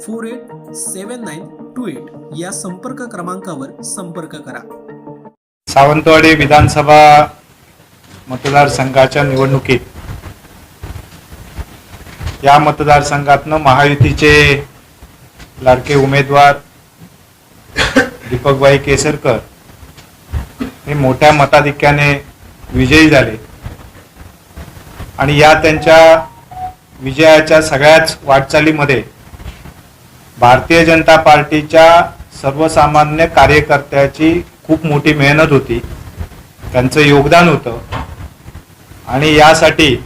four eight seven nine two eight या संपर्क क्रमांकावर संपर्क करा. सावंतवाडी विधानसभा मतदारसंघाच्या निवडणुकीत या मतदारसंघातनं महायुतीचे लाडके उमेदवार दीपकबाई केसरकर हे मोठ्या मताधिक्याने विजयी झाले. आणि या त्यांच्या विजयाच्या सगळ्याच वाटचालीमध्ये भारतीय जनता पार्टीच्या सर्वसामान्य कार्यकर्त्याची खूप मोठी मेहनत होती. त्यांचं योगदान होतं. आणि यासाठी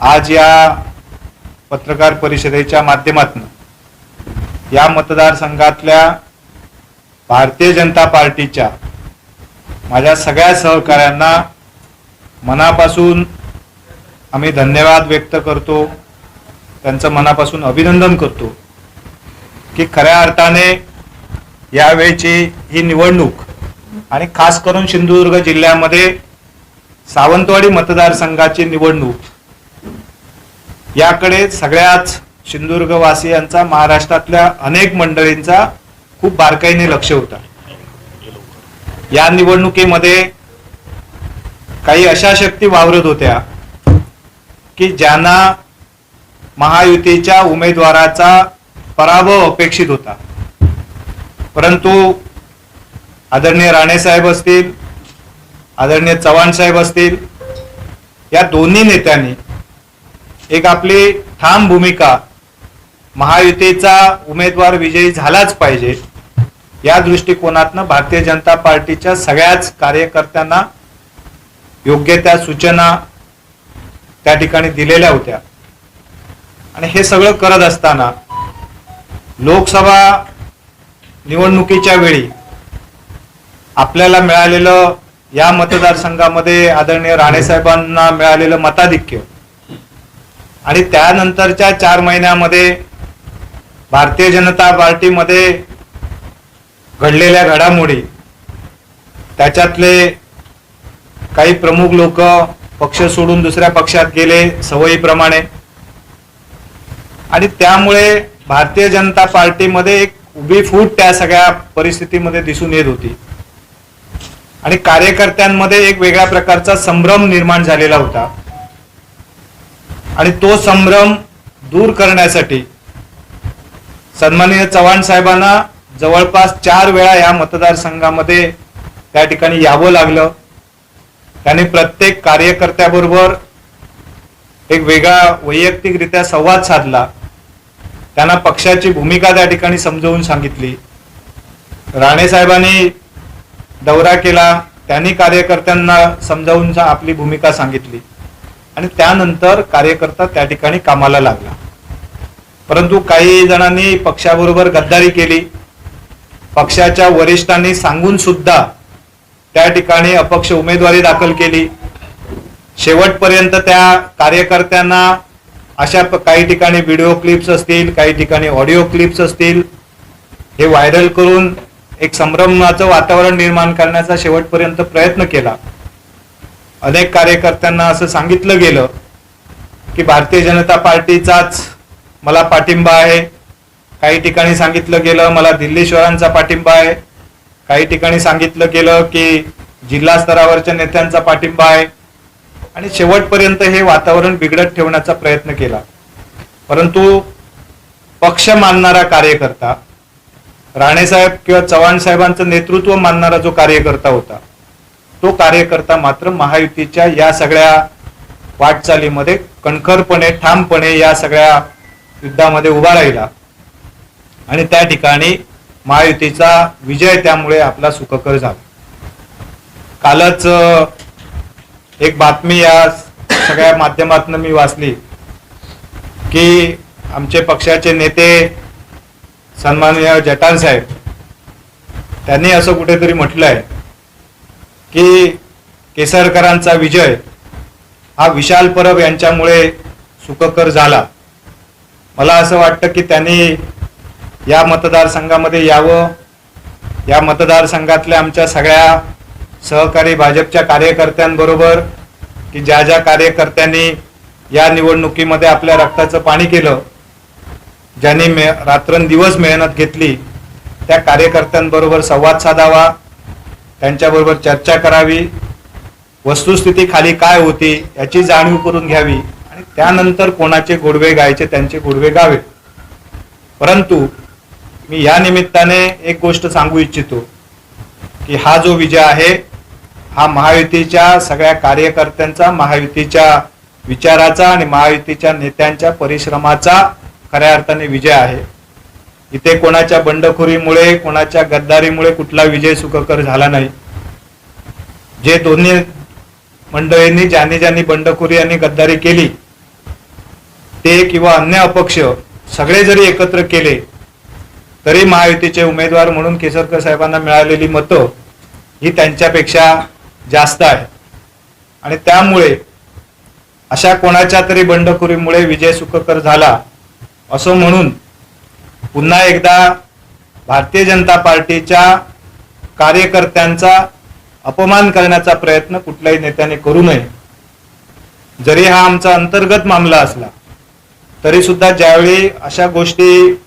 आज या पत्रकार परिषदेच्या माध्यमातून या मतदारसंघातल्या भारतीय जनता पार्टीच्या माझ्या सगळ्या सहकाऱ्यांना मनापासून आम्ही धन्यवाद व्यक्त करतो. त्यांचं मनापासून अभिनंदन करतो. की खऱ्या अर्थाने यावेळची ही निवडणूक आणि खास करून सिंधुदुर्ग जिल्ह्यामध्ये सावंतवाडी मतदारसंघाची निवडणूक याकडे सगळ्याच सिंधुदुर्गवासियांचा महाराष्ट्रातल्या अनेक मंडळींचा खूप बारकाईने लक्ष होता. या निवडणुकीमध्ये काही अशा शक्ती वावरत होत्या की ज्यांना महायुतीच्या उमेदवाराचा पराभव अपेक्षित होता. परंतु आदरणीय राणेसाहेब असतील आदरणीय चव्हाण साहेब असतील या दोन्ही नेत्यांनी एक आपली ठाम भूमिका महायुतीचा उमेदवार विजयी झालाच पाहिजे या दृष्टिकोनातनं भारतीय जनता पार्टीच्या सगळ्याच कार्यकर्त्यांना योग्य त्या सूचना त्या ठिकाणी दिलेल्या होत्या. आणि हे सगळं करत असताना लोकसभा निवडणुकीच्या वेळी आपल्याला मिळालेलं या मतदारसंघामध्ये आदरणीय राणेसाहेबांना मिळालेलं मताधिक्य आणि त्यानंतरच्या चार महिन्यामध्ये भारतीय जनता पार्टीमध्ये घडलेल्या घडामोडी त्याच्यातले काही प्रमुख लोक पक्ष सोडून दुसऱ्या पक्षात गेले सवयीप्रमाणे. आणि त्यामुळे भारतीय जनता पार्टीमध्ये एक उभी फूट त्या सगळ्या परिस्थितीमध्ये दिसून येत होती. आणि कार्यकर्त्यांमध्ये एक वेगळ्या प्रकारचा संभ्रम निर्माण झालेला होता. आणि तो संभ्रम दूर करण्यासाठी सन्माननीय चव्हाण साहेबांना जवळपास चार वेळा या मतदारसंघामध्ये त्या ठिकाणी यावं लागलं. त्यांनी प्रत्येक कार्यकर्त्याबरोबर एक वेगळा वैयक्तिकरित्या संवाद साधला. त्यांना पक्षाची भूमिका त्या ठिकाणी समजावून सांगितली. राणे साहेबांनी दौरा केला त्यांनी कार्यकर्त्यांना समजावून आपली भूमिका सांगितली. आणि त्यानंतर कार्यकर्ता त्या ठिकाणी कामाला लागला. परंतु काही जणांनी पक्षाबरोबर गद्दारी केली. पक्षाच्या वरिष्ठांनी सांगून सुद्धा त्या ठिकाणी अपक्ष उमेदवारी दाखल केली. शेवटपर्यंत त्या कार्यकर्त्यांना अशा काही ठिकाणी व्हिडिओ क्लिप्स असतील काही ठिकाणी ऑडिओ क्लिप्स असतील हे व्हायरल करून एक संभ्रमाचं वातावरण निर्माण करण्याचा शेवटपर्यंत प्रयत्न केला. अनेक कार्यकर्त्यांना असं सांगितलं गेलं की भारतीय जनता पार्टीचाच मला पाठिंबा आहे. काही ठिकाणी सांगितलं गेलं मला दिल्ली शहरांचा पाठिंबा आहे. काही ठिकाणी सांगितलं गेलं की जिल्हा स्तरावरच्या नेत्यांचा पाठिंबा आहे. आणि शेवटपर्यंत हे वातावरण बिघडत ठेवण्याचा प्रयत्न केला. परंतु पक्ष मानणारा कार्यकर्ता राणेसाहेब किंवा चव्हाण साहेबांचं नेतृत्व मानणारा जो कार्यकर्ता होता तो कार्यकर्ता मात्र महायुतीच्या या सगळ्या वाटचालीमध्ये कणखरपणे ठामपणे या सगळ्या युद्धामध्ये उभा राहिला. आणि त्या ठिकाणी महायुतीचा विजय त्यामुळे आपला सुखकर झाला. कालच एक बातमी या सगळ्या माध्यमातून मी वाचली की आमचे पक्षाचे नेते सन्माननीय जटान साहेब त्यांनी असं कुठेतरी म्हटलंय की केसरकरांचा विजय हा विशाल परब यांच्यामुळे सुखकर झाला. मला असं वाटतं की त्यांनी या मतदारसंघामध्ये यावं या मतदारसंघातल्या आमच्या सगळ्या सहकारी भाजपच्या कार्यकर्त्यांबरोबर की ज्या ज्या कार्यकर्त्यांनी या निवडणुकीमध्ये आपल्या रक्ताचं पाणी केलं ज्यांनी मे रात्रंदिवस मेहनत घेतली त्या कार्यकर्त्यांबरोबर संवाद साधावा त्यांच्याबरोबर चर्चा करावी वस्तुस्थिती खाली काय होती याची जाणीव करून घ्यावी आणि त्यानंतर कोणाचे गोडवे गायचे त्यांचे गोडवे गावे. परंतु मी या निमित्ताने एक गोष्ट सांगू इच्छितो की हा जो विजय आहे हा महायुतीच्या सगळ्या कार्यकर्त्यांचा महायुतीच्या विचाराचा आणि महायुतीच्या नेत्यांच्या परिश्रमाचा खऱ्या अर्थाने विजय आहे. इथे कोणाच्या बंडखोरीमुळे कोणाच्या गद्दारीमुळे कुठला विजय सुखकर झाला नाही. जे दोन्ही मंडळींनी ज्यांनी ज्यांनी बंडखोरी आणि गद्दारी केली ते किंवा अन्य अपक्ष सगळे जरी एकत्र केले तरी महायुतीचे उमेदवार म्हणून केसरकर साहेबांना मिळालेली मतं ही त्यांच्यापेक्षा जास्त आहे. आणि त्यामुळे अशा कोणाच्या तरी बंडखोरीमुळे विजय सुखकर झाला असं म्हणून पुन्हा एकदा भारतीय जनता पार्टीच्या कार्यकर्त्यांचा अपमान करण्याचा प्रयत्न कुठल्याही नेत्याने करू नये. जरी हा आमचा अंतर्गत मामला असला तरी सुद्धा ज्यावेळी अशा गोष्टी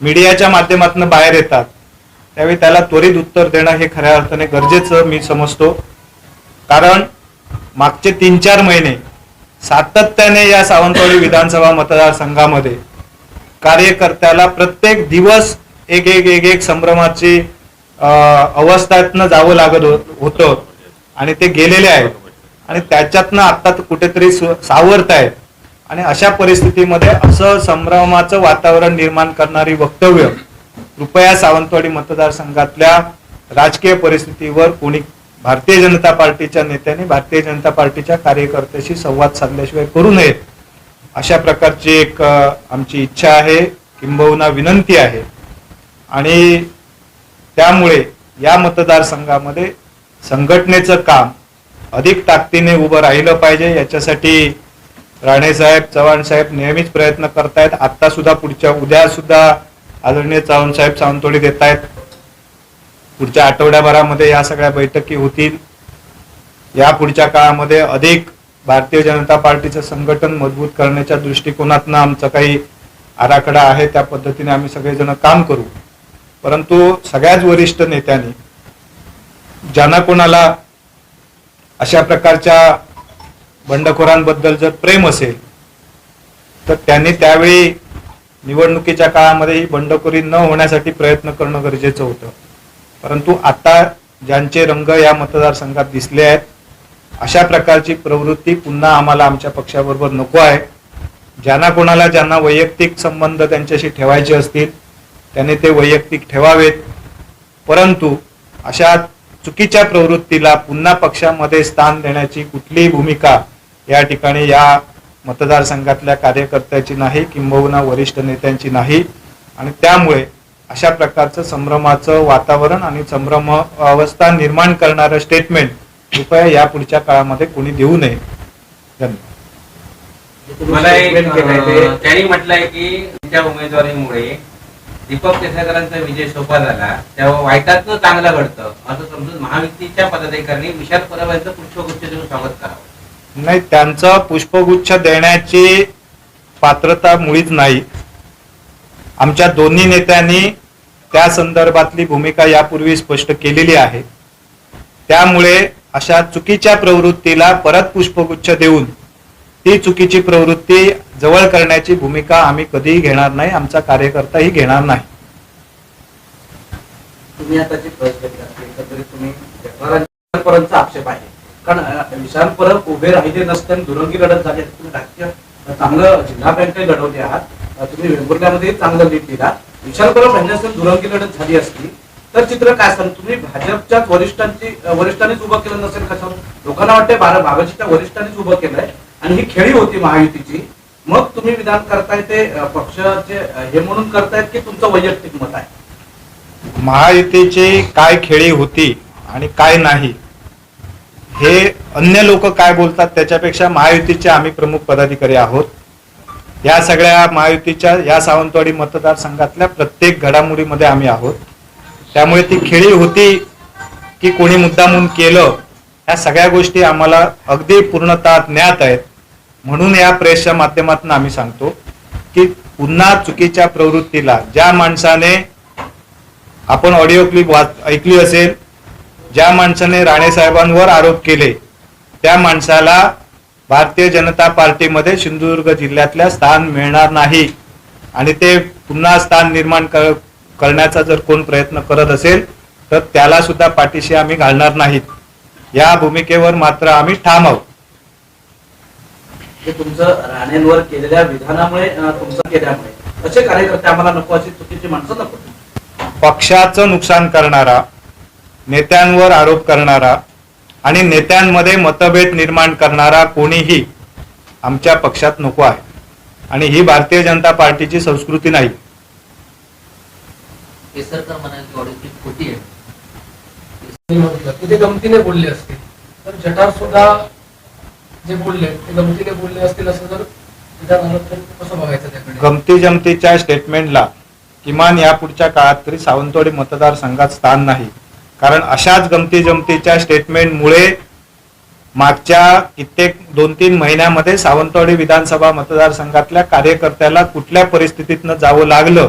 मीडियाच्या माध्यमातून बाहेर येतात त्यावेळी त्याला त्वरित उत्तर देणं हे खऱ्या अर्थाने गरजेचं मी समजतो. कारण मागचे तीन चार महिने सातत्याने या सावंतवाडी विधानसभा मतदारसंघामध्ये कार्यकर्त्याला प्रत्येक दिवस एक एक एक एक संभ्रमाची अवस्थातनं अवस्थेतनं जावं लागत होतं आणि ते गेलेले आहेत. आणि त्याच्यातनं आता तर कुठेतरी सावरत आहेत. आणि अशा परिस्थितीमध्ये असं संभ्रमाचं वातावरण निर्माण करणारी वक्तव्य कृपया सावंतवाडी मतदारसंघातल्या राजकीय परिस्थितीवर कोणी भारतीय जनता पार्टीच्या नेत्यांनी भारतीय जनता पार्टीच्या कार्यकर्त्याशी संवाद साधल्याशिवाय करू नये. अशा प्रकारची एक आमची इच्छा आहे किंबहुना विनंती आहे. आणि त्यामुळे या मतदारसंघामध्ये संघटनेचं काम अधिक ताकदीने उभं राहिलं पाहिजे. याच्यासाठी राणेसाहेब चव्हाण साहेब नेहमीच प्रयत्न करतायत. आत्तासुद्धा पुढच्या उद्यासुद्धा आदरणीय चव्हाण साहेब सावंतवाडी देत आहेत पुढच्या आठवड्याभरामध्ये या सगळ्या बैठकी होतील. या पुढच्या काळामध्ये अधिक भारतीय जनता पार्टीचं संघटन मजबूत करण्याच्या दृष्टिकोनातनं आमचा काही आराखडा आहे त्या पद्धतीने आम्ही सगळेजण काम करू. परंतु सगळ्याच वरिष्ठ नेत्यांनी ज्यांना कोणाला अशा प्रकारच्या बंडखोरांबद्दल जर प्रेम असेल तर त्यांनी त्यावेळी निवडणुकीच्या काळामध्ये ही बंडखोरी न होण्यासाठी प्रयत्न करणं गरजेचं होतं. परंतु आता ज्यांचे रंग या मतदारसंघात दिसले आहेत अशा प्रकारची प्रवृत्ती पुन्हा आम्हाला आमच्या पक्षाबरोबर नको आहे. ज्यांना कोणाला ज्यांना वैयक्तिक संबंध त्यांच्याशी ठेवायचे असतील त्याने ते वैयक्तिक ठेवावेत. परंतु अशा चुकीच्या प्रवृत्तीला पुन्हा पक्षामध्ये स्थान देण्याची कुठलीही भूमिका या ठिकाणी या मतदारसंघातल्या कार्यकर्त्याची नाही किंबहुना वरिष्ठ नेत्यांची नाही. आणि त्यामुळे अशा प्रकारचं संभ्रमाचं वातावरण आणि संभ्रम अवस्था निर्माण करणारं स्टेटमेंट कृपया या पुढच्या काळामध्ये कोणी देऊ नये. धन्यवाद. मला एक त्यांनी म्हटलंय की त्यांच्या उमेदवारीमुळे दीपक केसरकरांचा विजय सोपा झाला. तेव्हा वाईटातनं चांगलं घडतं. असं समजून महायुतीच्या पदाधिकाऱ्यांनी विशाल परब यांचं पुष्पगुच्छ देऊन स्वागत करावं. नाही त्यांचं पुष्पगुच्छ देण्याची पात्रता मुळीच नाही. आमच्या दोन्ही नेत्यांनी त्या संदर्भातली भूमिका यापूर्वी स्पष्ट केलेली आहे. त्यामुळे अशा चुकीच्या प्रवृत्तीला परत पुष्पगुच्छ देऊन ती चुकीची प्रवृत्ती जवळ करण्याची भूमिका आम्ही कधीही घेणार नाही आमचा कार्यकर्ताही घेणार नाही. तुम्ही आता जी आक्षेप आहे. कारण विशाल परब उभे राहिले नसते आणि दुरंगी लढत झाली तुम्ही चांगलं जिल्हा बँक लढवले आहात. तुम्ही वेंगुर्ल्यामध्ये चांगलं लीड दिला. विशाल परब यांच्यासमोर दुरंगी लढत झाली असती. तर चित्र काय सांग तुम्ही भाजपच्याच वरिष्ठांची वरिष्ठांनीच उभं केलं नसेल कसं लोकांना वाटतंय बारा बाबाजीच्या वरिष्ठांनीच उभं केलंय आणि ही खेळी होती महायुतीची. मग तुम्ही विधान करताय ते पक्षाचे हे म्हणून करतायत की तुमचं वैयक्तिक मत आहे? महायुतीची काय खेळी होती आणि काय नाही हे अन्य लोक काय बोलतात त्याच्यापेक्षा महायुतीचे आम्ही प्रमुख पदाधिकारी आहोत. या सगळ्या महायुतीच्या या सावंतवाडी मतदारसंघातल्या प्रत्येक घडामोडीमध्ये आम्ही आहोत. त्यामुळे ती खेळी होती की कोणी मुद्दामून केलं ह्या सगळ्या गोष्टी आम्हाला अगदी पूर्णतः ज्ञात आहेत. म्हणून या प्रेसच्या माध्यमातून आम्ही सांगतो की पुन्हा चुकीच्या प्रवृत्तीला ज्या माणसाने आपण ऑडिओ क्लिप वाच ऐकली असेल ज्या माणसाने राणे साहेबांवर आरोप केले त्या माणसाला भारतीय जनता पार्टीमध्ये सिंधुदुर्ग जिल्ह्यातल्या स्थान मिळणार नाही. आणि ते पुन्हा स्थान निर्माण कर- करण्याचा जर कोण प्रयत्न करत असेल तर त्याला सुद्धा पाठीशी आम्ही घालणार नाहीत. या भूमिकेवर मात्र आम्ही ठाम आहोत. तुमचं राणेंवर केलेल्या विधानामुळे अं, तुमचं केल्यामुळे असे कार्यकर्ते आम्हाला नको अशी चुकीची माणसं नको. पक्षाचं नुकसान करणारा नेत्यांवर आरोप करणारा आणि नेत्यांमध्ये मतभेद निर्माण करणारा कोणीही आमच्या पक्षात नको आहे. आणि ही भारतीय जनता पार्टीची संस्कृती नाही. गमतीने बोलले असतील. तर जठार सुद्धा जे बोलले ते गमतीने बोलले असतील असं जर कसं बघायचं त्याकडे? गमती जमतीच्या स्टेटमेंटला किमान यापुढच्या काळात तरी सावंतवाडी मतदारसंघात स्थान नाही. कारण अशाच गमती जमतीच्या स्टेटमेंटमुळे मागच्या कित्येक दोन तीन महिन्यामध्ये सावंतवाडी विधानसभा मतदारसंघातल्या कार्यकर्त्याला कुठल्या परिस्थितीतनं जावं लागलं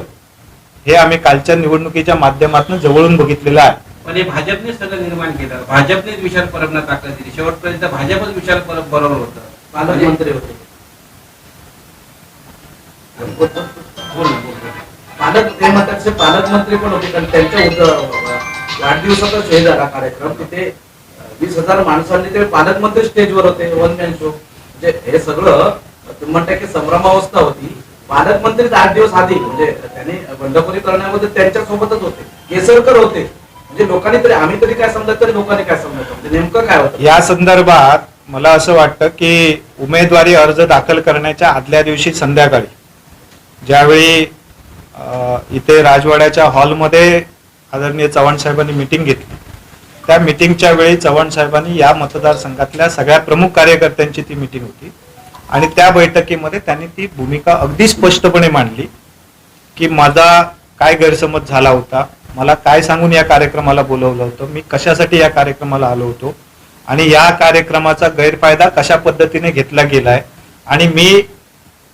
हे आम्ही कालच्या निवडणुकीच्या माध्यमातून जवळून बघितलेलं आहे. पण हे भाजपने सगळं निर्माण केलं. भाजपनेच विशाल परबना ताकद दिली. शेवटपर्यंत भाजपच विशाल परब बरोबर होतं. पालकमंत्री होते. बोल ना, बोल ना. पालक ते म्हणतात ते पालकमंत्री पण होते कारण त्यांच्या उद- आठ दिवसाचा हे झाला कार्यक्रम. तिथे वीस हजार माणसांनी ते पालकमंत्री स्टेजवर होते वन मॅन शो म्हणजे हे सगळं म्हणते की संभ्रमावस्था होती. पालकमंत्रीच आठ दिवस आधी म्हणजे त्यांनी बंडखोरी करण्यामध्ये त्यांच्या सोबतच होते. केसरकर होते. म्हणजे लोकांनी तरी आम्ही तरी काय समजत तरी लोकांनी काय समजत? म्हणजे नेमकं काय होतं? या संदर्भात मला असं वाटतं की उमेदवारी अर्ज दाखल करण्याच्या आदल्या दिवशी संध्याकाळी. ज्यावेळी इथे राजवाड्याच्या हॉलमध्ये आदरणीय चव्हाण साहेबांनी मिटिंग घेतली. त्या मिटिंगच्या वेळी चव्हाण साहेबांनी या मतदारसंघातल्या सगळ्या प्रमुख कार्यकर्त्यांची ती मिटिंग होती. आणि त्या बैठकीमध्ये त्यांनी ती भूमिका अगदी स्पष्टपणे मांडली की माझा काय गैरसमज झाला होता मला काय सांगून या कार्यक्रमाला बोलवलं होतं मी कशासाठी या कार्यक्रमाला आलो होतो आणि या कार्यक्रमाचा गैरफायदा कशा पद्धतीने घेतला गेलाय आणि मी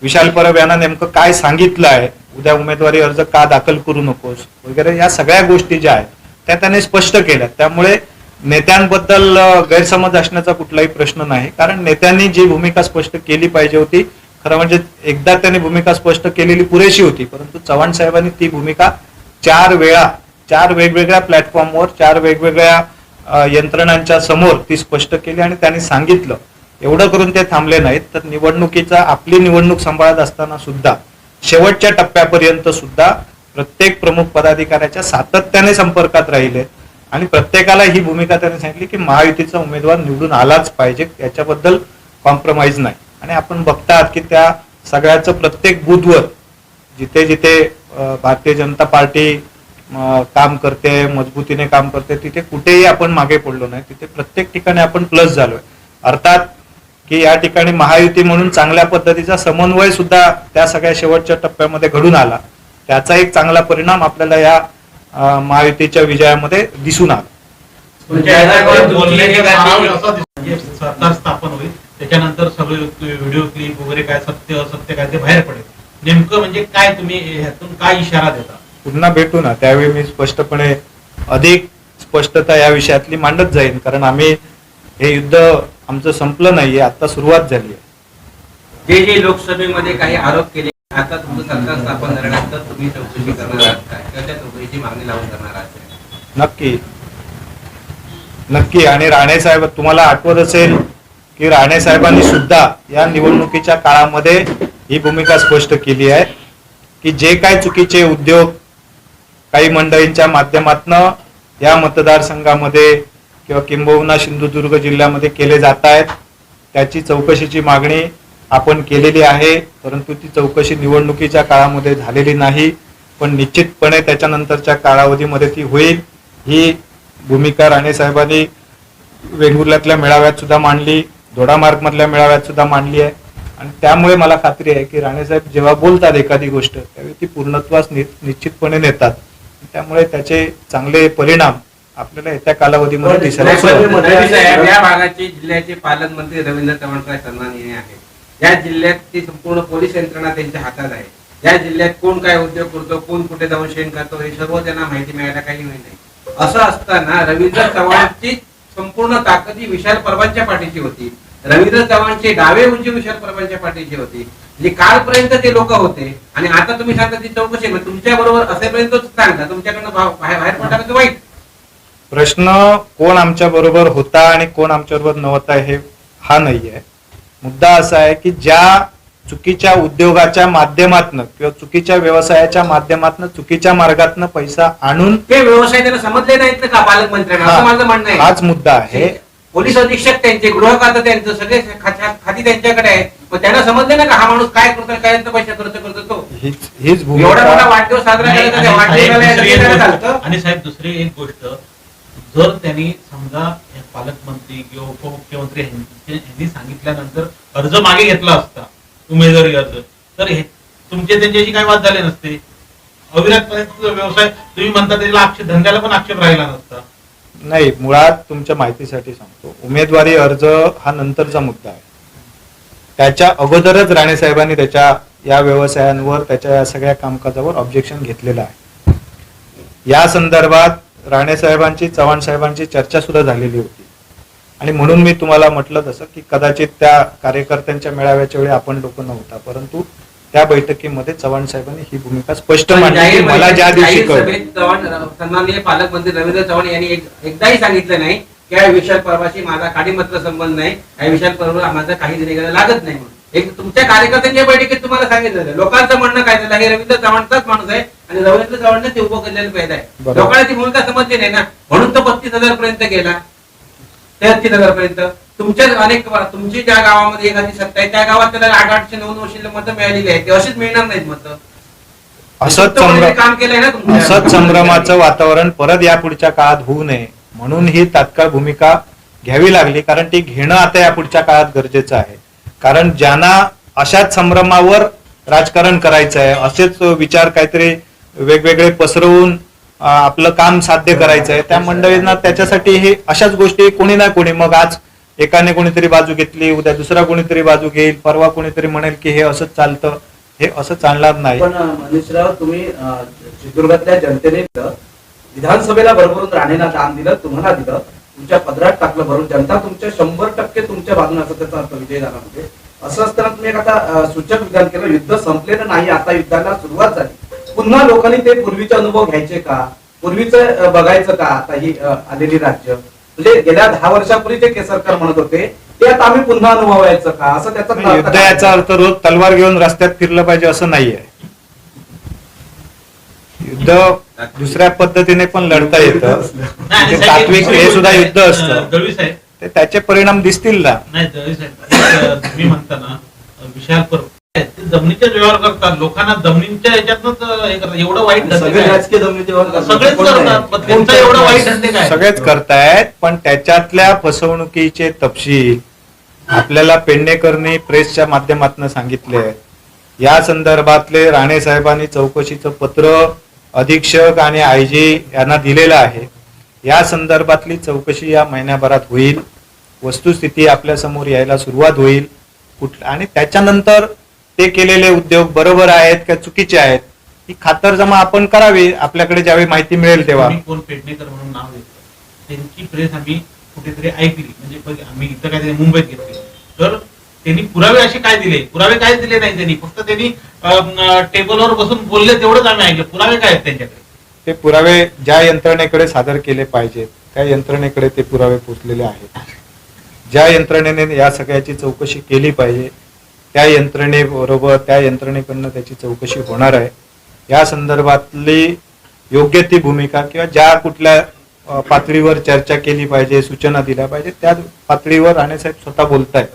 विशाल परब यांना नेमकं काय सांगितलं आहे? उद्या उमेदवारी अर्ज का दाखल करू नकोस? वगैरे या सगळ्या गोष्टी ज्या आहेत त्या त्याने स्पष्ट केल्या त्यामुळे नेत्यांबद्दल गैरसमज असण्याचा कुठलाही प्रश्न नाही. कारण नेत्यांनी जी भूमिका स्पष्ट केली पाहिजे होती खरं म्हणजे एकदा त्यांनी भूमिका स्पष्ट केलेली पुरेशी होती परंतु चव्हाण साहेबांनी ती भूमिका चार वेळा चार वेगवेगळ्या प्लॅटफॉर्मवर चार वेगवेगळ्या यंत्रणांच्या समोर ती स्पष्ट केली आणि त्यांनी सांगितलं. एवढं करून ते थांबले नाहीत तर निवडणुकीचा आपली निवडणूक सांभाळत असताना सुद्धा शेवटच्या टप्प्यापर्यंत सुद्धा प्रत्येक प्रमुख पदाधिकाऱ्याच्या सातत्याने संपर्कात राहिले आणि प्रत्येकाला ही भूमिका त्यांनी सांगितली की महायुतीचा उमेदवार निवडून आलाच पाहिजे याच्याबद्दल कॉम्प्रोमाइज नाही. आणि आपण बघतात की त्या सगळ्याचं प्रत्येक बुधवर जिथे जिथे भारतीय जनता पार्टी काम करते मजबूतीने काम करते तिथे कुठेही आपण मागे पडलो नाही तिथे प्रत्येक ठिकाणी आपण प्लस झालोय. अर्थात की या ठिकाणी महायुती म्हणून चांगल्या पद्धतीचा समन्वय सुद्धा त्या सगळ्या शेवटच्या टप्प्यामध्ये घडून आला. त्याचा एक चांगला परिणाम आपल्याला या महायुतीच्या विजयामध्ये दिसून आला. की सरकार स्थापन होईल. त्याच्यानंतर सगळे व्हिडिओ क्लिप वगैरे काय सत्य असत्य काय ते बाहेर पडेल. नेमकं म्हणजे काय तुम्ही ह्यातून काय इशारा देता? पुन्हा भेटू ना. त्यावेळी मी स्पष्टपणे अधिक स्पष्टता या विषयातली मांडत जाईन. कारण आम्ही हे युद्ध आमचं संपलं नाहीये आता सुरुवात झाली आहे जे जे लोकसभेमध्ये काही आरोप केले आता तुमचं सरकार स्थापन झाल्यानंतर तुम्ही चौकशी करणार आहात काय किंवा त्या चौकशीची मागणी लावून करणार आहात काय? नक्की. नक्की. आणि राणे साहेब तुम्हाला आठवत असेल की राणे साहेबांनी सुद्धा या निवडणुकीच्या काळामध्ये ही भूमिका स्पष्ट केली आहे की जे काय चुकीचे उद्योग काही मंडळींच्या माध्यमातनं या मतदारसंघामध्ये किंवा किंबहुना सिंधुदुर्ग जिल्ह्यामध्ये केले जात आहेत. त्याची चौकशीची मागणी आपण केलेली आहे परंतु ती चौकशी निवडणुकीच्या काळामध्ये झालेली नाही. पण निश्चितपणे त्याच्यानंतरच्या कालावधीमध्ये ती होईल. ही भूमिका राणेसाहेबांनी वेंगुर्ल्यातल्या मेळाव्यात सुद्धा मांडली दोडामार्गमधल्या मेळाव्यात सुद्धा मांडली आहे. आणि त्यामुळे मला खात्री आहे की राणेसाहेब जेव्हा बोलतात एखादी गोष्ट त्यावेळी ती पूर्णत्वास नि- निश्चितपणे नेतात. त्यामुळे त्याचे चांगले परिणाम आपल्याला येत्या कालावधीमध्ये दिसायला सुरुवात होईल. रवी साहेब या भागाचे जिल्ह्याचे पालकमंत्री रवींद्र चव्हाणकर सन्माननीय आहेत या जिल्ह्याची संपूर्ण पोलीस यंत्रणा त्यांच्या हातात आहे. या जिल्ह्यात कोण काय उद्योग करतो कोण कुठे जाऊन शेण करतो हे सर्व त्यांना माहिती मिळायला काही वेळ नाही. असं असताना रवींद्र चव्हाणची संपूर्ण ताकद ही विशाल परवांच्या पाठीची होती. रवींद्र चव्हाणचे डावे उंची विशाल परवांच्या पाठीची होती. म्हणजे कालपर्यंत ते लोक होते. आणि आता तुम्ही सांगता ती चौकशी आहे. तुमच्या बरोबर असेपर्यंत चांगला तुमच्याकडनं बाहेर बाहेर पडला तर वाईट? प्रश्न कोण आमच्या बरोबर होता आणि कोण आमच्या बरोबर नव्हता हे हा नाही आहे मुद्दा असा आहे की ज्या चुकीच्या उद्योगाच्या माध्यमातनं किंवा चुकीच्या व्यवसायाच्या माध्यमातनं चुकीच्या मार्गातनं पैसा आणून ते व्यवसाय त्यांना समजले नाहीत ना का पालकमंत्र्यांना? असं माझं म्हणणं आहे. हाच मुद्दा आहे. पोलीस अधीक्षक त्यांचे गृह खातं त्यांचं सगळे खाती त्यांच्याकडे आहे मग त्यांना समजले ना का हा माणूस काय करतोय काय पैसा खर्च करतो तो? हीच हीच एवढा मोठा भूमिका वाढदिवस साजरा नाही, करायचा आणि त्या साहेब, वाढदिवसाला दुसरी एक याचं गोष्ट- चालतं? आणि साहेब दुसरी एक गोष्ट. जर त्यांनी समजा पालकमंत्री किंवा उपमुख्यमंत्री यांनी सांगितल्यानंतर अर्ज मागे घेतला असता उमेदवारी अर्ज तर हे तुमचे त्यांच्याशी काही वाद झाले नसते. अविरतपणे व्यवसाय तुम्ही म्हणता त्याला आक्षेप धंद्याला पण आक्षेप राहिला नसता. नाही मुळात तुमच्या माहितीसाठी सांगतो. उमेदवारी अर्ज हा नंतरचा मुद्दा आहे. त्याच्या अगोदरच राणे साहेबांनी त्याच्या या व्यवसायांवर त्याच्या या सगळ्या कामकाजावर ऑब्जेक्शन घेतलेलं आहे. या संदर्भात राणे साहेबांची चव्हाण साहेबांची चर्चा सुद्धा झालेली होती. आणि म्हणून मी तुम्हाला म्हटलं तसं की कदाचित त्या कार्यकर्त्यांच्या मेळाव्याच्या वेळी आपण लोक नव्हता परंतु त्या बैठकीमध्ये चव्हाण साहेबांनी ही भूमिका स्पष्ट मांडली मला ज्या दिवशी सन्माननीय पालकमंत्री रवींद्र चव्हाण यांनी एक- एकदाही सांगितलं नाही की या विशाल परवाशी माझा काडीमात्र संबंध नाही या विशाल परवा माझा काही लागत नाही म्हणून. एक तुमच्या कार्यकर्त्यांच्या बैठकीत तुम्हाला सांगितलं लोकांचं म्हणणं काय झालं? हे रवींद्र चव्हाणचाच माणूस आहे आणि रवींद्र चव्हाणने ते उभं केलेलं पैदा आहे. लोकांना ती भूमिका समजली नाही ना. म्हणून तो पस्तीस हजार पर्यंत गेला. तेहतीस हजार पर्यंत. तुमच्या अनेक तुमची ज्या गावामध्ये एखादी सत्ता आहे त्या गावात त्याला आठ आठशे नऊ नऊशे मतं मिळालेली आहेत. ते अशीच मिळणार नाहीत मतं. असंच संभ्रमाचं वातावरण परत या पुढच्या काळात होऊ नये. म्हणून ही तात्काळ भूमिका घ्यावी लागली कारण ती घेणं आता या पुढच्या काळात गरजेचं आहे. कारण ज्यांना अशाच संभ्रमावर राजकारण करायचं आहे असेच विचार काहीतरी वेगवेगळे पसरवून आपलं काम साध्य करायचं आहे त्या मंडळींना त्याच्यासाठी हे अशाच गोष्टी कोणी ना कोणी मग आज एकाने कोणीतरी बाजू घेतली उद्या दुसरा कोणीतरी बाजू घेईल परवा कोणीतरी म्हणेल की हे असंच चालतं हे असं चालणार नाही. पण मनीषराव तुम्ही चित्रदुर्गातल्या जनतेने विधानसभेला भरभरून राणेला दान दिलं तुम्हाला दिलं. तुमच्या पदरात टाकलं भरून जनता तुमच्या शंभर टक्के तुमच्या बाजूने असं त्याचा अर्थ विजय झाला म्हणजे. असं असताना तुम्ही एक आता सूचक विधान केलं युद्ध संपलेलं नाही आता युद्धाला सुरुवात झाली. पुन्हा लोकांनी ते पूर्वीचे अनुभव घ्यायचे का? पूर्वीचं बघायचं का? आता ही आलेली राज्य. म्हणजे गेल्या दहा वर्षापूर्वी जे केसरकर म्हणत होते ते आता आम्ही पुन्हा अनुभवायचं का? असं त्याचा युद्ध? याचा अर्थ रोज तलवार घेऊन रस्त्यात फिरलं पाहिजे असं नाहीये. युद्ध दुसऱ्या पद्धतीने पण लढता येतं. तात्विक हे सुद्धा युद्ध असतं. ते त्याचे परिणाम दिसतील ना. नाही तुम्ही म्हणता ना अं, विशाल पर ते जमिनीचा व्यवहार करतात. लोकांना जमिनीच्या हे करतात. एवढं वाईट? राजकीय जमिनीचे व्यवहार करतात. सगळेच कोण नाही? करतात पण त्यांचं एवढं वाईट धंदे काय? सगळेच करतायत पण त्याच्यातल्या फसवणुकीचे तपशील आपल्याला पेडणेकरनी प्रेसच्या माध्यमातून सांगितले या संदर्भातले राणे साहेबांनी चौकशीचं पत्र अधीक्षक आणि आय जी यांना दिलेलं आहे. या संदर्भातली चौकशी या महिन्याभरात होईल. वस्तुस्थिती आपल्यासमोर यायला सुरुवात होईल. कुठ आणि त्याच्यानंतर ते केलेले उद्योग बरोबर आहेत का चुकीचे आहेत ही खातरजमा आपण करावी आपल्याकडे ज्यावेळी माहिती मिळेल तेव्हा. कोण पेडणेकर म्हणून नाव घेतलं. त्यांची प्रेस आम्ही कुठेतरी ऐकली. म्हणजे आम्ही इथं काहीतरी मुंबईत घेतली. तर त्यांनी पुरावे असे काय दिले? पुरावे काय दिले नाही त्यांनी. फक्त त्यांनी टेबलवर बसून बोलले तेवढंच आम्ही ऐकले. पुरावे काय आहेत त्यांच्याकडे? ते पुरावे ज्या यंत्रणेकडे सादर केले पाहिजेत त्या यंत्रणेकडे ते पुरावे पोचलेले आहेत. ज्या यंत्रणेने या सगळ्याची चौकशी केली पाहिजे त्या यंत्रणेबरोबर त्या यंत्रणेकडनं त्याची चौकशी होणार आहे. या संदर्भातली योग्य ती भूमिका किंवा ज्या कुठल्या पातळीवर चर्चा केली पाहिजे सूचना दिल्या पाहिजे त्या पातळीवर राणेसाहेब स्वतः बोलतायत.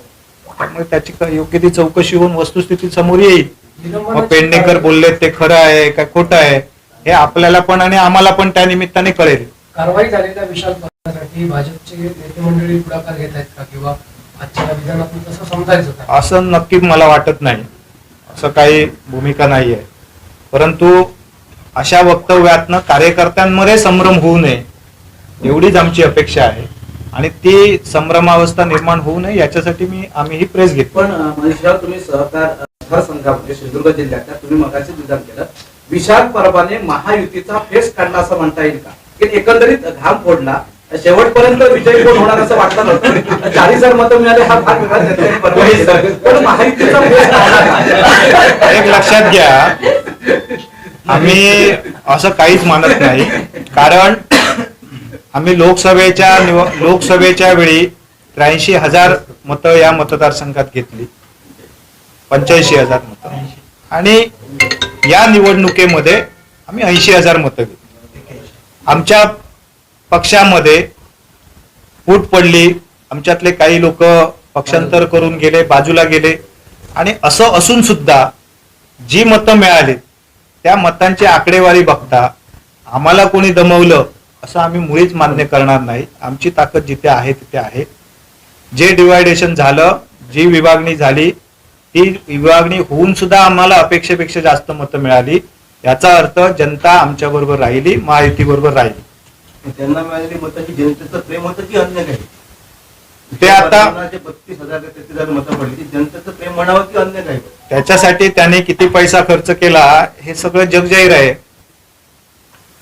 त्यामुळे त्याची योग्य ती चौकशी होऊन वस्तुस्थिती समोर येईल. मग पेडणेकर बोलले ते खरं आहे का खोटं आहे हे आपल्याला पण आणि आम्हाला पण त्या निमित्ताने कळेल. कारवाई झालेल्या विशाल पथकासाठी भाजपचे नेते मंडळी पुढाकार घेत आहेत का? किंवा आजच्या विधानातून तसं समजायचं असं नक्की मला वाटत नाही. असं काही भूमिका नाही आहे परंतु अशा वक्तव्यातनं कार्यकर्त्यांमध्ये संभ्रम होऊ नये एवढीच आमची अपेक्षा आहे. आणि ती संभ्रमावस्था निर्माण होऊ नये याच्यासाठी मी आम्ही ही प्रेस घेतो. पण मनीषराव तुम्ही सहकार मतदारसंघामध्ये सिंधुदुर्ग जिल्ह्यातल्या तुम्ही मगाशी विधान केलं. विशाल परबाने महायुतीचा फेस काढला असं म्हणता येईल का? की एकंदरीत घाम फोडला शेवटपर्यंत विजय कोण होणार असं वाटलं नव्हतं? चाळीस हजार मतं मिळाले हा भाग वेगळा. पण महायुतीचा? एक लक्षात घ्या आम्ही असं काहीच मानत नाही. कारण आम्ही लोकसभेच्या निव- लोकसभेच्या वेळी त्र्याऐंशी हजार मतं या मतदारसंघात घेतली. पंच्याऐंशी हजार मतं. आणि या निवडणुकीमध्ये आम्ही ऐंशी हजार मतं घेतली. आमच्या पक्षामध्ये फूट पडली. आमच्यातले काही लोक पक्षांतर करून गेले बाजूला गेले. आणि असं असून सुद्धा जी मतं मिळाली त्या मतांची आकडेवारी बघता आम्हाला कोणी दमवलं असं आम्ही मुळीच मान्य करणार नाही. आमची ताकद जिथे आहे तिथे आहे. जे डिवायडेशन झालं जी विभागणी झाली ती विभागणी होऊन सुद्धा आम्हाला अपेक्षेपेक्षा जास्त मतं मिळाली. याचा अर्थ जनता आमच्या बरोबर राहिली महायुती बरोबर राहिली. त्यांना मिळालेली मताची जनतेचं प्रेम होतं की अन्य काही ते आता बत्तीस हजार तेहतीस हजार मतं पडली जनतेचं प्रेम म्हणावं की अन्य काही त्याच्यासाठी त्याने किती पैसा खर्च केला हे सगळं जगजाहीर आहे.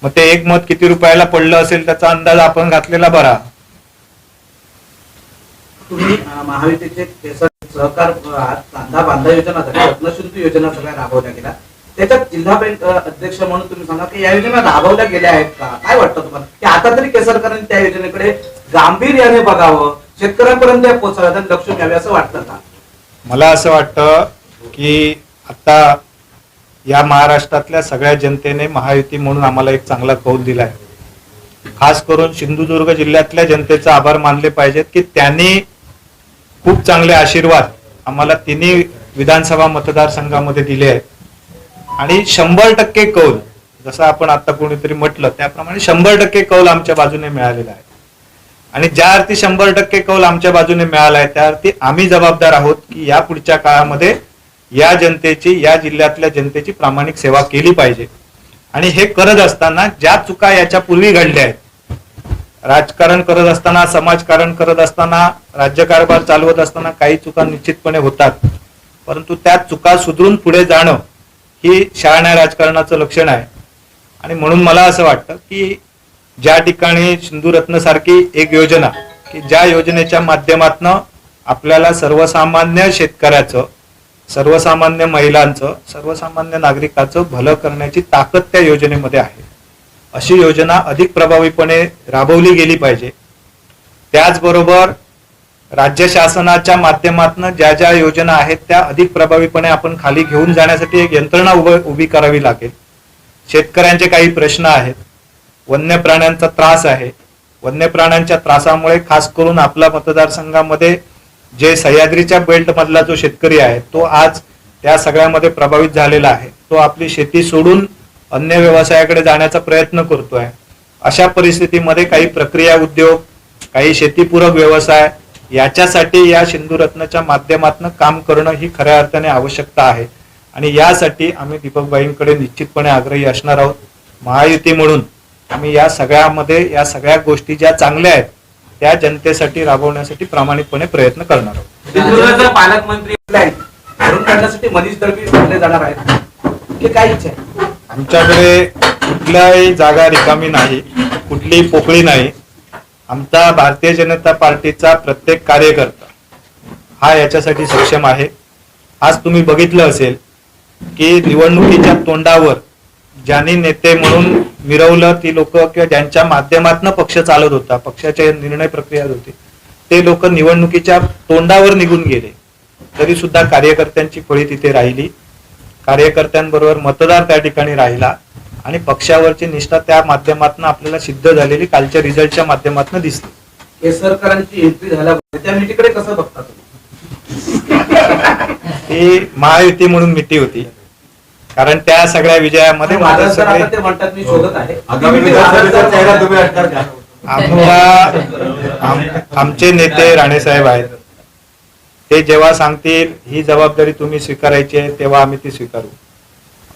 मग ते एक मत किती रुपयाला पडलं असेल त्याचा अंदाज आपण घातलेला बरा. तुम्ही केसर सहकार कांदा बांधा योजना झाली रत्नशुद्धी योजना सगळ्या राबवल्या गेल्या. त्याच्यात जिल्हा बँक अध्यक्ष म्हणून तुम्ही सांगा की या योजना राबवल्या गेल्या आहेत का? काय वाटतं तुम्हाला? की आता तरी केसरकरांनी त्या योजनेकडे गांभीर्याने बघावं शेतकऱ्यांपर्यंत पोहोचाव्यात आणि लक्ष द्यावे असं वाटतं का? मला असं वाटतं की आता या महाराष्ट्रातल्या सगळ्या जनतेने महायुती म्हणून आम्हाला एक चांगला कौल दिलाय. खास करून सिंधुदुर्ग जिल्ह्यातल्या जनतेचा आभार मानले पाहिजेत की त्यांनी खूप चांगले आशीर्वाद आम्हाला तिन्ही विधानसभा मतदारसंघामध्ये दिले आहेत. आणि शंभर टक्के कौल जसं आपण आता कोणीतरी म्हटलं त्याप्रमाणे शंभर टक्के कौल आमच्या बाजूने मिळालेला आहे. आणि ज्या अर्थी शंभर टक्के कौल आमच्या बाजूने मिळाला आहे त्या अर्थी आम्ही जबाबदार आहोत की या पुढच्या काळामध्ये या जनतेची या जिल्ह्यातल्या जनतेची प्रामाणिक सेवा केली पाहिजे. आणि हे करत असताना ज्या चुका याच्या पूर्वी घडल्या आहेत राजकारण करत असताना समाजकारण करत असताना राज्यकारभार चालवत असताना काही चुका निश्चितपणे होतात. परंतु त्या चुका सुधरून पुढे जाणं ही शाळण्या राजकारणाचं लक्षण आहे. आणि म्हणून मला असं वाटतं की ज्या ठिकाणी सिंधुरत्न सारखी एक योजना की ज्या योजनेच्या माध्यमातनं आपल्याला सर्वसामान्य शेतकऱ्याचं सर्वसामान्य महिलांचं सर्वसामान्य नागरिकाचं भलं करण्याची ताकद त्या योजनेमध्ये आहे. अशी योजना अधिक प्रभावीपणे राबवली गेली पाहिजे. त्याचबरोबर राज्य शासनाच्या माध्यमातून ज्या ज्या योजना आहेत त्या अधिक प्रभावीपणे आपण खाली घेऊन जाण्यासाठी एक यंत्रणा उभ उभी करावी लागेल. शेतकऱ्यांचे काही प्रश्न आहेत. वन्य प्राण्यांचा त्रास आहे. वन्य प्राण्यांच्या त्रासामुळे खास करून आपल्या मतदारसंघामध्ये जे सह्याद्रीच्या बेल्ट मधला जो शेतकरी आहे तो आज त्या सगळ्यामध्ये प्रभावित झालेला आहे. तो आपली शेती सोडून अन्य व्यवसायाकडे जाण्याचा प्रयत्न करतोय. अशा परिस्थितीमध्ये काही प्रक्रिया उद्योग काही शेतीपूरक व्यवसाय याच्यासाठी या सिंधुरत्नच्या माध्यमातून काम करणं ही खऱ्या अर्थाने आवश्यकता आहे. आणि यासाठी आम्ही दीपकबाईंकडे निश्चितपणे आग्रही असणार आहोत. महायुती म्हणून आम्ही या सगळ्यामध्ये या सगळ्या गोष्टी ज्या चांगल्या आहेत त्या जनतेसाठी राबवण्यासाठी प्रामाणिकपणे प्रयत्न करणार आहोत. सिंधुदुर्गचा पालकमंत्री मनीष दळवी जाणार आहेत काय इच्छा आहे? आमच्याकडे कुठल्याही जागा रिकामी नाही कुठलीही पोकळी नाही. आमचा भारतीय जनता पार्टीचा प्रत्येक कार्यकर्ता हा याच्यासाठी सक्षम आहे. आज तुम्ही बघितलं असेल की निवडणुकीच्या तोंडावर ज्यांनी नेते म्हणून मिरवलं ती लोक किंवा ज्यांच्या माध्यमातून पक्ष चालत होता पक्षाच्या निर्णय प्रक्रिया होती ते लोक निवडणुकीच्या तोंडावर निघून गेले. तरी सुद्धा कार्यकर्त्यांची फळी तिथे राहिली. कार्यकर्त्यांबरोबर मतदार त्या ठिकाणी राहिला आणि पक्षावरची निष्ठा त्या माध्यमातून आपल्याला सिद्ध झालेली कालच्या रिझल्टच्या माध्यमातून दिसली. केसरकरांची एंट्री झाल्यावर त्या मितीकडे कसं बघता तुम्ही? ती महायुती म्हणून मिठी होती. कारण त्या सगळ्या विजयामध्ये माझं महाराज सर आता सगळे ते म्हणतात मी शोधत आहे. आगामी विधानसभेचा चेहरा तुम्ही असणार का? आम्हाला आम- आमचे नेते राणेसाहेब आहेत. ते जेव्हा सांगतील ही जबाबदारी तुम्ही स्वीकारायची आहे तेव्हा आम्ही ती स्वीकारू.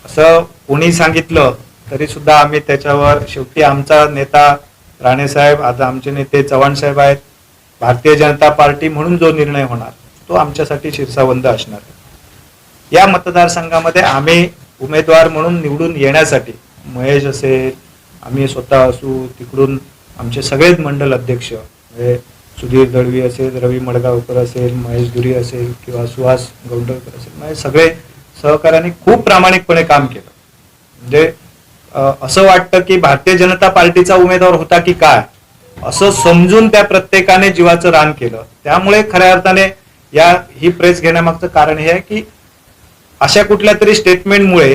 असं कोणी सांगितलं तरी सुद्धा आम्ही त्याच्यावर शेवटी आमचा नेता राणेसाहेब आता आमचे नेते चव्हाण साहेब आहेत. भारतीय जनता पार्टी म्हणून जो निर्णय होणार तो आमच्यासाठी शिरसावंद असणार. या मतदारसंघामध्ये आम्ही उमेदवार म्हणून निवडून येण्यासाठी. महेश असेल आम्ही स्वतः असू तिकडून आमचे सगळेच मंडल अध्यक्ष म्हणजे सुधीर दळवी असेल रवी मडगावकर असेल महेश दुरी असेल किंवा सुहास गौंडकर असेल म्हणजे सगळे सहकार्याने खूप प्रामाणिकपणे काम केलं. म्हणजे असं वाटतं की भारतीय जनता पार्टीचा उमेदवार होता की काय असं समजून त्या प्रत्येकाने जीवाचं रान केलं. त्यामुळे खऱ्या अर्थाने या ही प्रेस घेण्यामागचं कारण हे आहे की अशा कुठल्या तरी स्टेटमेंटमुळे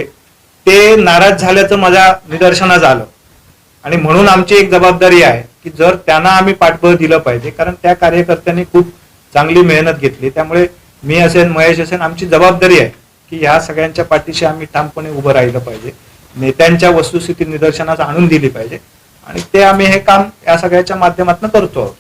ते नाराज झाल्याचं माझ्या निदर्शनास आलं. आणि म्हणून आमची एक जबाबदारी आहे की जर त्यांना आम्ही पाठबळ दिलं पाहिजे कारण त्या कार्यकर्त्यांनी खूप चांगली मेहनत घेतली. त्यामुळे मी असेल महेश असेल आमची जबाबदारी आहे की ह्या सगळ्यांच्या पाठीशी आम्ही ठामपणे उभं राहिलं पाहिजे. नेत्यांच्या वस्तुस्थिती निदर्शनास आणून दिली पाहिजे. आणि ते आम्ही हे काम या सगळ्याच्या माध्यमातून करतो.